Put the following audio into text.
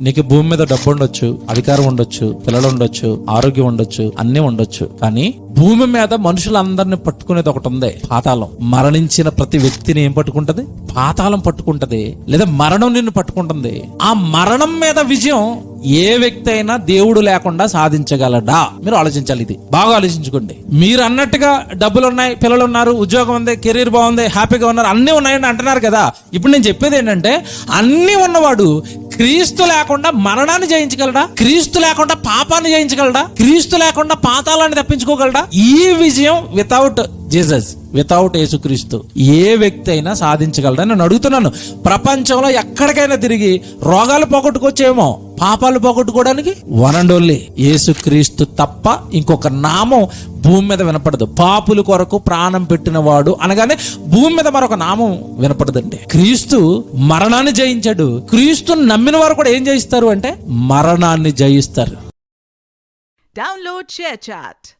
నీకు భూమి మీద డబ్బు ఉండొచ్చు అధికారం ఉండొచ్చు పిల్లలు ఉండొచ్చు ఆరోగ్యం ఉండొచ్చు అన్నీ ఉండొచ్చు. కానీ భూమి మీద మనుషులందరిని పట్టుకునేది ఒకటి ఉంది పాతాళం. మరణించిన ప్రతి వ్యక్తిని ఏం పట్టుకుంటది? పాతాళం పట్టుకుంటది. లేదా మరణం నిన్ను పట్టుకుంటుంది. ఆ మరణం మీద విజయం ఏ వ్యక్తి అయినా దేవుడు లేకుండా సాధించగలడా? మీరు ఆలోచించాలి ఇది. బాగా ఆలోచించుకోండి. మీరు అన్నట్టుగా డబ్బులు ఉన్నాయి పిల్లలు ఉన్నారు ఉద్యోగం ఉంది కెరీర్ బాగుంది హ్యాపీగా ఉన్నారు అన్నీ ఉన్నాయని అంటున్నారు కదా. ఇప్పుడు నేను చెప్పేది ఏంటంటే అన్నీ ఉన్నవాడు క్రీస్తు లేకుండా మరణాన్ని జయించగలడా? క్రీస్తు లేకుండా పాపాన్ని జయించగలడా? క్రీస్తు లేకుండా పాతాలాన్ని తప్పించుకోగలడా? ఈ విజయం వితౌట్ జీసస్ వితౌట్ యేసుక్రీస్తు ఏ వ్యక్తి అయినా సాధించగలడా? నేను అడుగుతున్నాను. ప్రపంచంలో ఎక్కడికైనా తిరిగి రోగాలు పోగొట్టుకోవచ్చేమో. పాపాలు పోగొట్టుకోవడానికి? వన్ అండ్ ఓన్లీ యేసుక్రీస్తు తప్ప ఇంకొక నామం భూమి మీద వినపడదు. పాపుల కొరకు ప్రాణం పెట్టిన వాడు అనగానే భూమి మీద మరొక నామం వినపడదండి క్రీస్తు మరణాన్ని జయించాడు. క్రీస్తుని నమ్మిన వారు కూడా ఏం జయిస్తారు అంటే? మరణాన్ని జయిస్తారు. Download ShareChat.